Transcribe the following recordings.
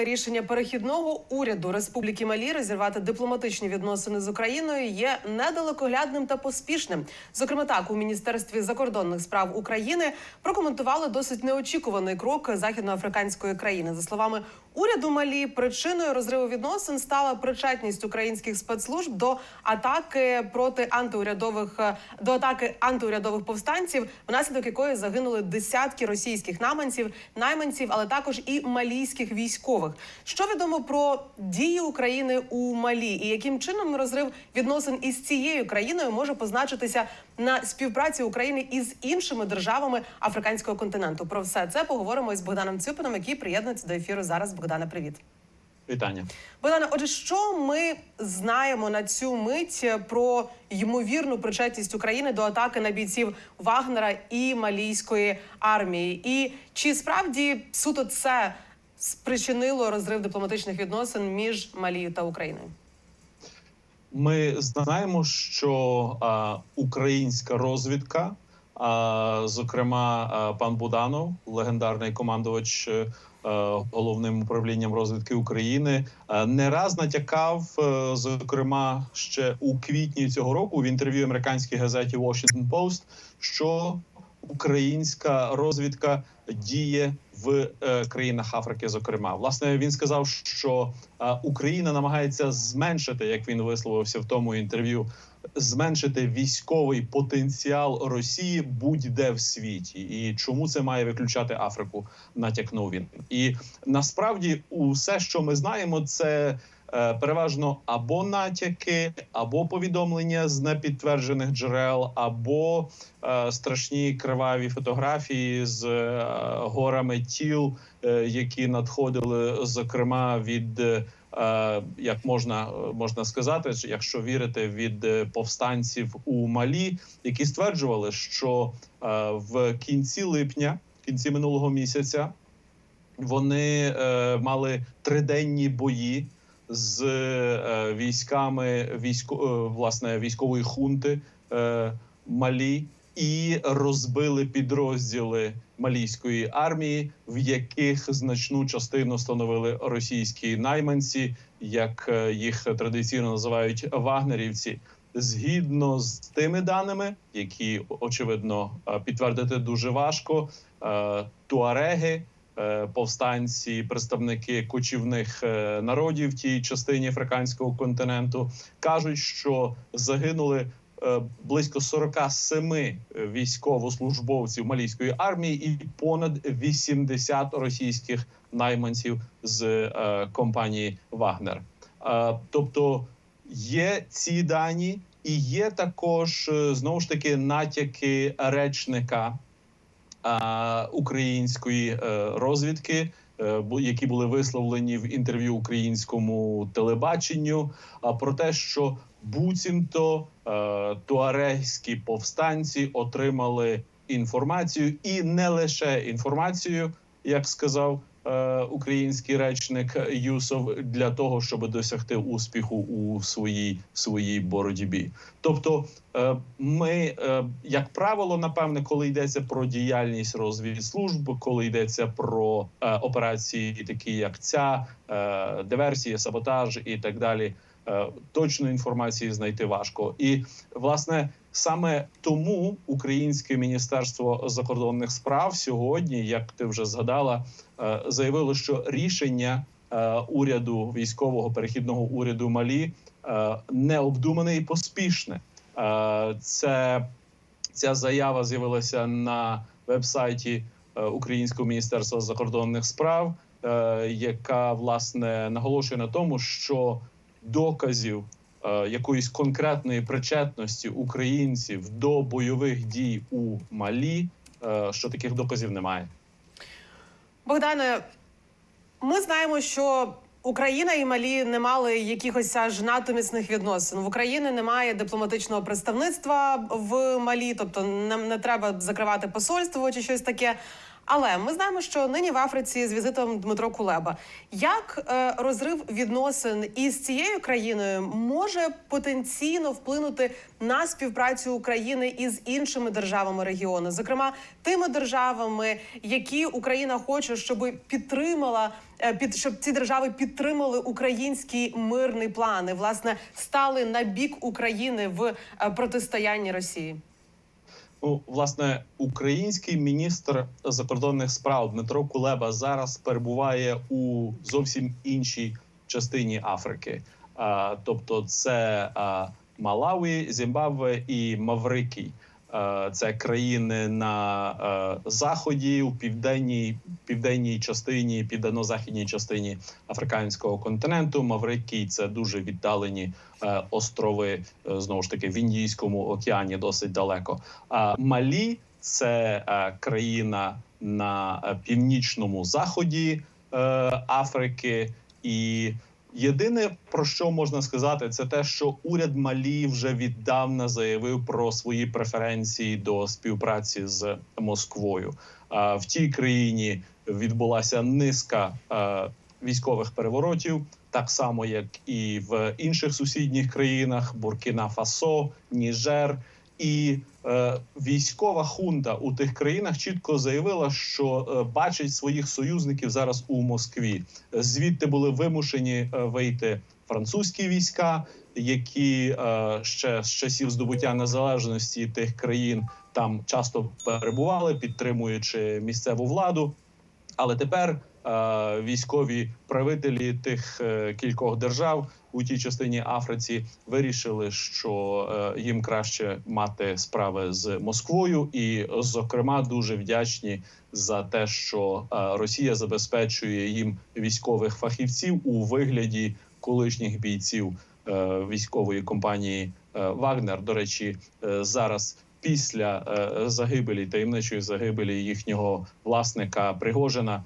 Рішення перехідного уряду Республіки Малі розірвати дипломатичні відносини з Україною є недалекоглядним та поспішним. Зокрема, так у міністерстві закордонних справ України прокоментували досить неочікуваний крок західноафриканської країни. За словами уряду Малі, причиною розриву відносин стала причетність українських спецслужб до атаки проти антиурядових е, до атаки антиурядових повстанців, внаслідок якої загинули десятки російських найманців, найманців, але також і малійських військових. Що відомо про дії України у Малі, і яким чином розрив відносин із цією країною може позначитися на співпраці України із іншими державами африканського континенту? Про все це поговоримо із Богданом Цюпином, який приєднується до ефіру зараз. Богдане, привіт. Вітання. Богдане, отже, що ми знаємо на цю мить про ймовірну причетність України до атаки на бійців Вагнера і малійської армії? І чи справді суто це спричинило розрив дипломатичних відносин між Малією та Україною? Ми знаємо, що а, українська розвідка, а, зокрема, а, пан Буданов, легендарний командувач е, головним управлінням розвідки України, е, не раз натякав, е, зокрема, ще у квітні цього року в інтерв'ю американській газеті Washington Post, що українська розвідка діє в е, країнах Африки. Зокрема, власне, він сказав, що е, Україна намагається зменшити, як він висловився в тому інтерв'ю, зменшити військовий потенціал Росії будь-де в світі, і чому це має виключати Африку? Натякнув він. І насправді, усе, що ми знаємо, це. е, Переважно або натяки, або повідомлення з непідтверджених джерел, або е, страшні криваві фотографії з е, горами тіл, е, які надходили, зокрема від е, як можна можна сказати, що якщо вірити від е, повстанців у Малі, які стверджували, що е, в кінці липня, кінці минулого місяця, вони е, мали триденні бої з е, військами військо, е, власне військової хунти е, Малі і розбили підрозділи малійської армії, в яких значну частину становили російські найманці, як е, їх традиційно називають вагнерівці. Згідно з тими даними, які очевидно е, підтвердити дуже важко, е, туареги, повстанці, представники кочівних народів тій частині африканського континенту кажуть, що загинули близько 47 військовослужбовців малійської армії і понад 80 російських найманців з е, компанії Вагнер. Е, тобто є ці дані, і є також е, знову ж таки натяки речника е, української е, розвідки. е, Які були висловлені в інтерв'ю українському телебаченню, про те, що буцімто е, туарегські повстанці отримали інформацію, і не лише інформацію, як сказав е, український речник Юсов, для того, щоб досягти успіху у своїй своїй боротьбі. Тобто, е, ми, як правило, напевне, коли йдеться про діяльність розвідслужб, коли йдеться про операції, такі як ця диверсії, саботаж і так далі. Е, Точної інформації знайти важко, і власне саме тому Українське міністерство закордонних справ сьогодні, як ти вже згадала, е, заявило, що рішення е, уряду військового перехідного уряду Малі необдумане і поспішне. Це ця заява з'явилася на вебсайті Українського міністерства закордонних справ, яка власне наголошує на тому, що доказів е, якоїсь конкретної причетності українців до бойових дій у Малі, е, що таких доказів немає. Богдане, ми знаємо, що Україна і Малі не мали якихось аж надто міцних відносин. В Україні немає дипломатичного представництва в Малі, тобто нам не треба закривати посольство чи щось таке. Але ми знаємо, що нині в Африці з візитом Дмитро Кулеба. Як е, розрив відносин із цією країною може потенційно вплинути на співпрацю України із іншими державами регіону, зокрема тими державами, які Україна хоче, щоб підтримала е, під щоб ці держави підтримали український мирний план власне стали на бік України в е, протистоянні Росії. Ну, власне, український міністр закордонних справ Дмитро Кулеба зараз перебуває у зовсім іншій частині Африки. Тобто, це а, Малаві, Зімбабве і Маврикій. А, Це країни на заході, у південній південній частині, південно-західній частині африканського континенту. Маврикій це дуже віддалені е, острови е, знову ж таки в Індійському океані, досить далеко. Малі це е, країна на е, північному заході е, Африки, і єдине про що можна сказати, це те, що уряд Малі вже віддавна заявив про свої преференції до співпраці з Москвою. А в тій країні відбулася низка військових переворотів, так само як і в інших сусідніх країнах: Буркіна Фасо, Ніжер. І е, військова хунта у тих країнах чітко заявила, що е, бачить своїх союзників зараз у Москві. Звідти були вимушені е, вийти французькі війська, які е, ще з часів здобуття незалежності тих країн там часто перебували, підтримуючи місцеву владу. Але тепер військові правителі тих е, кількох держав у тій частині Африці вирішили, що е, їм краще мати справи з Москвою, і, зокрема, дуже вдячні за те, що е, Росія забезпечує їм військових фахівців у вигляді колишніх бійців е, військової компанії е, Вагнер. До речі, е, зараз. Після е, загибелі таємничої загибелі їхнього власника Пригожина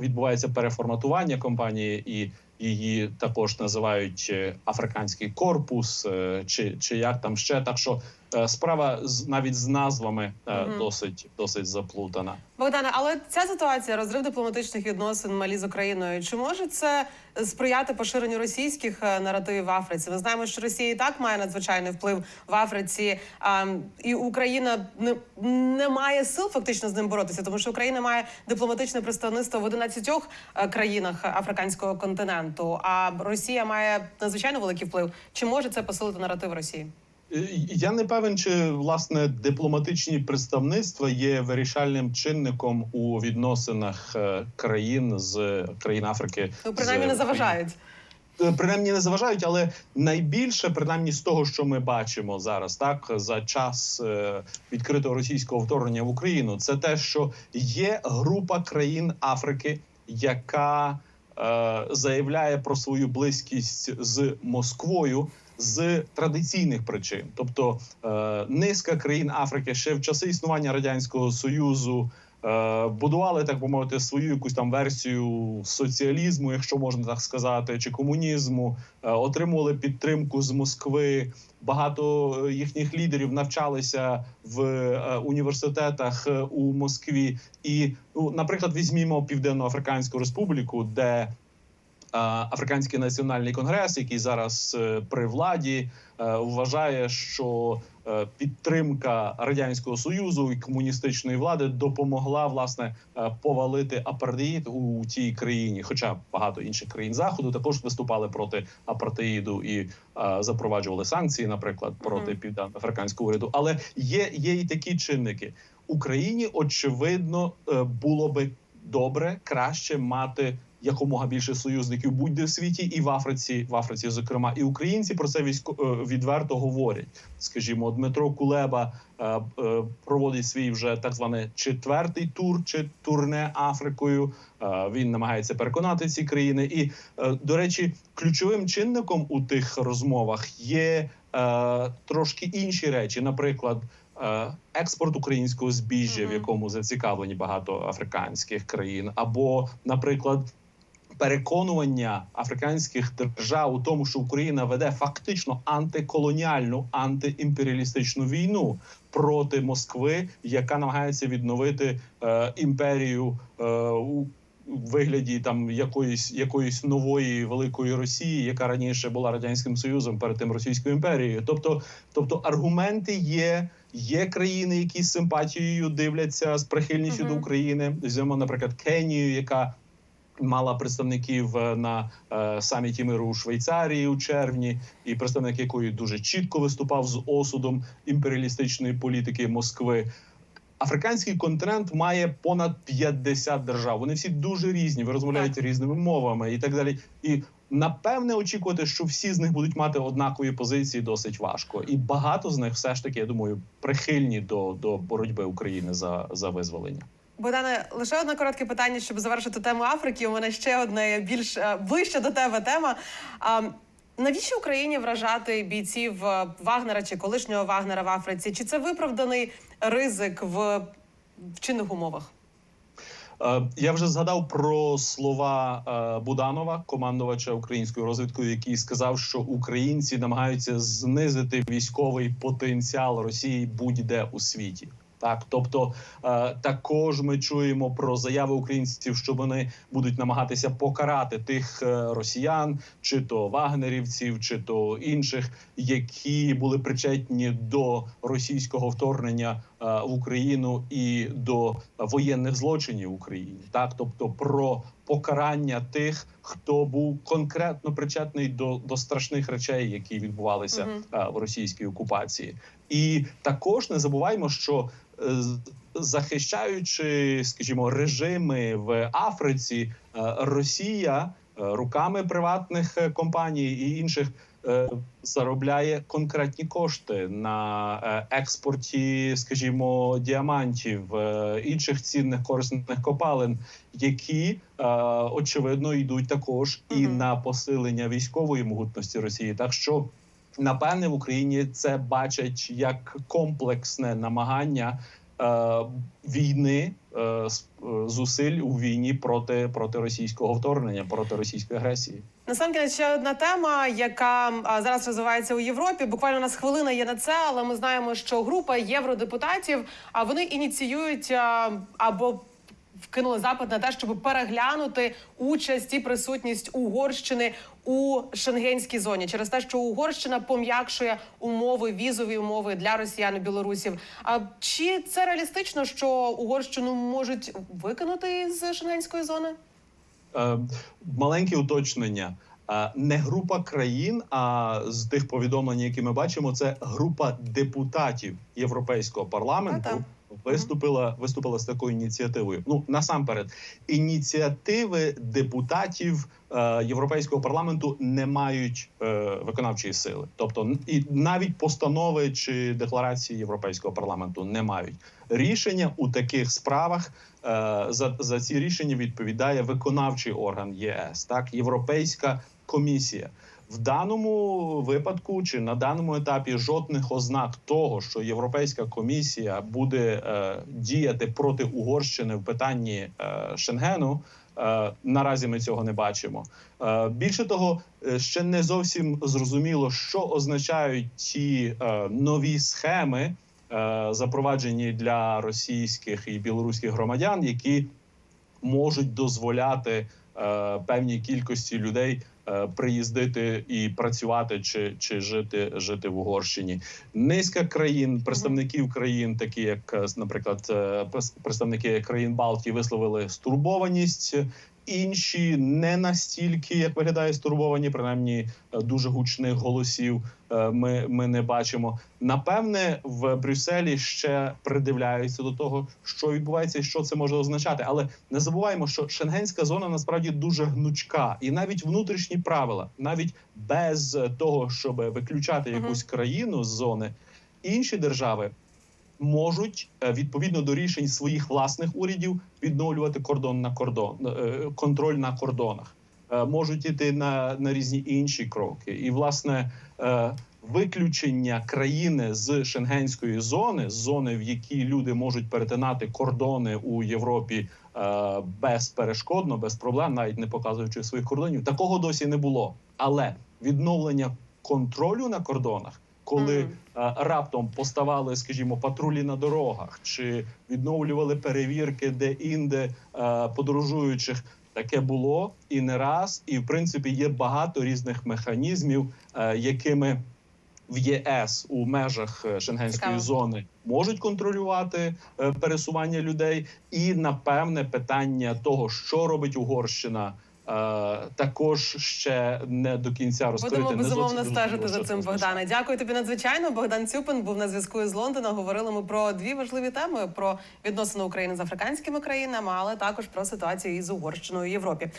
відбувається переформатування компанії, і її також називають е, африканський корпус, е, чи, чи як там ще. Так що справа з навіть з назвами е, Мгм. досить досить заплутана. Богдане, але ця ситуація, розрив дипломатичних відносин Малі з Україною, чи може це сприяти поширенню російських е, наративів в Африці? Ми знаємо, що Росія і так має надзвичайний вплив в Африці, а, і Україна не, не має сил фактично з ним боротися, тому що Україна має дипломатичне представництво в 11 е, країнах африканського континенту. А Росія має надзвичайно великий вплив. Чи може це посилити наратив Росії? Е, Я не певен, чи власне дипломатичні представництва є вирішальним чинником у відносинах е, країн з країн Африки. Ну принаймні з не заважають. Е, принаймні не заважають, але найбільше, принаймні з того, що ми бачимо зараз, так за час відкритого російського вторгнення в Україну, це те, що є група країн Африки, яка е, заявляє про свою близькість з Москвою. З традиційних причин, тобто е, низка країн Африки ще в часи існування радянського союзу е, будували так би мовити свою якусь там версію соціалізму, якщо можна так сказати, чи комунізму, е, отримували підтримку з Москви. Багато їхніх лідерів навчалися в університетах у Москві. І, ну, наприклад, візьмімо Південно-Африканську Республіку, де Африканський національний конгрес, який зараз е, при владі, е, вважає, що е, підтримка радянського союзу і комуністичної влади допомогла власне е, повалити апартеїд у тій країні. Хоча багато інших країн заходу також виступали проти апартеїду і е, запроваджували санкції, наприклад, проти Мгм. південно-африканського уряду. Але є, є і такі чинники. Україні очевидно е, було би добре краще мати якомога більше союзників будь-де в світі, і в Африці, в Африці, зокрема, і українці про це військо е, відверто говорять. Скажімо, Дмитро Кулеба е, е, проводить свій вже так званий четвертий тур чи турне Африкою. Е, Він намагається переконати ці країни. І е, до речі, ключовим чинником у тих розмовах є е, трошки інші речі, наприклад. Експорт українського збіжжя, в якому зацікавлені багато африканських країн, або, наприклад, переконування африканських держав у тому, що Україна веде фактично антиколоніальну антиімперіалістичну війну проти Москви, яка намагається відновити е, імперію е, у вигляді там якоїсь якоїсь нової великої Росії, яка раніше була радянським союзом перед тим Російською імперією. Тобто, тобто аргументи є. Є країни, які з симпатією дивляться з прихильністю Мгм. до України. Візьмемо, наприклад, Кенію, яка мала представників е, на е, саміті миру у Швейцарії у червні, і представник якої дуже чітко виступав з осудом імперіалістичної політики Москви. Африканський континент має понад 50 держав. Вони всі дуже різні, ви розмовляєте різними мовами і так далі. І напевне очікувати, що всі з них будуть мати однакові позиції, досить важко. І багато з них все ж таки, я думаю, прихильні до, до боротьби України за, за визволення. Богдане, лише одне коротке питання, щоб завершити тему Африки. У мене ще одне більш е, ближче до тебе тема. А, навіщо Україні вражати бійців е, Вагнера чи колишнього Вагнера в Африці? Чи це виправданий ризик в, в чинних умовах? Е, Я вже згадав про слова Буданова, командувача українською розвідкою, який сказав, що українці намагаються знизити військовий потенціал Росії будь-де у світі. Так, тобто е, також ми чуємо про заяви українців, що вони будуть намагатися покарати тих е, росіян, чи то вагнерівців, чи то інших, які були причетні до російського вторгнення в Україну і до воєнних злочинів в Україні. Так, тобто про покарання тих, хто був конкретно причетний до, до страшних речей, які відбувалися е, в російській окупації, і також не забуваємо, що е, захищаючи, скажімо, режими в Африці, е, Росія е, руками приватних е, компаній і інших е, заробляє конкретні кошти на е, експорті, скажімо, діамантів, е, інших цінних корисних копалин, які е, очевидно йдуть також і на посилення військової могутності Росії. Так що напевне в Україні це бачать як комплексне намагання е, війни е, е, зусиль у війні проти, проти російського вторгнення, проти російської агресії. Насамкінець ще одна тема, яка зараз розвивається у Європі. Буквально у нас хвилина є на це, але ми знаємо, що група євродепутатів а вони ініціюють або вкинули запит на те, щоб переглянути участь і присутність Угорщини у шенгенській зоні через те, що Угорщина пом'якшує умови, візові умови для росіян і білорусів. А чи це реалістично, що Угорщину можуть викинути з шенгенської зони? Е, маленьке уточнення. Е, Не група країн, а з тих повідомлень, які ми бачимо, це група депутатів Європейського парламенту. Виступила виступила з такою ініціативою. Ну насамперед, ініціативи депутатів е, Європейського парламенту не мають е, виконавчої сили, тобто і навіть постанови чи декларації Європейського парламенту не мають рішення у таких справах. Е, за, за ці рішення відповідає виконавчий орган ЄС, так Європейська комісія. В даному випадку чи на даному етапі жодних ознак того, що Європейська комісія буде е, діяти проти Угорщини в питанні е, Шенгену. Е, наразі ми цього не бачимо. Е, більше того, е, ще не зовсім зрозуміло, що означають ті нові схеми, запроваджені для російських і білоруських громадян, які можуть дозволяти певній кількості людей приїздити і працювати чи, чи жити, жити в Угорщині. Низка країн, представників країн, такі як, е, наприклад, е, представники країн Балтії, висловили стурбованість. Інші не настільки, як виглядає стурбовані, принаймні е, дуже гучних голосів е, ми, ми не бачимо. Напевне, в Брюсселі ще придивляються до того, що відбувається і що це може означати. Але не забуваємо, що шенгенська зона насправді дуже гнучка, і навіть внутрішні правила, навіть без того, щоб виключати якусь країну з зони, інші держави. Можуть е, відповідно до рішень своїх власних урядів відновлювати кордон на кордон, е, контроль на кордонах, Е, можуть іти на, на різні інші кроки. І власне виключення країни з шенгенської зони, зони, в якій люди можуть перетинати кордони у Європі безперешкодно, без проблем, навіть не показуючи своїх кордонів. Такого досі не було. Але відновлення контролю на кордонах, коли Мгм. е, раптом поставали, скажімо, патрулі на дорогах чи відновлювали перевірки де-інде е, подорожуючих. Таке було і не раз, і в принципі є багато різних механізмів, якими в ЄС у межах е, шенгенської зони можуть контролювати е, пересування людей. І напевне питання того, що робить Угорщина. Е, Також ще не до кінця розкрите. Будемо безумовно стежити за цим. Богдане. Дякую тобі надзвичайно. Богдан Цюпин був на зв'язку із Лондона. Говорили ми про дві важливі теми: про відносини України з африканськими країнами, але також про ситуацію із Угорщиною в Європі.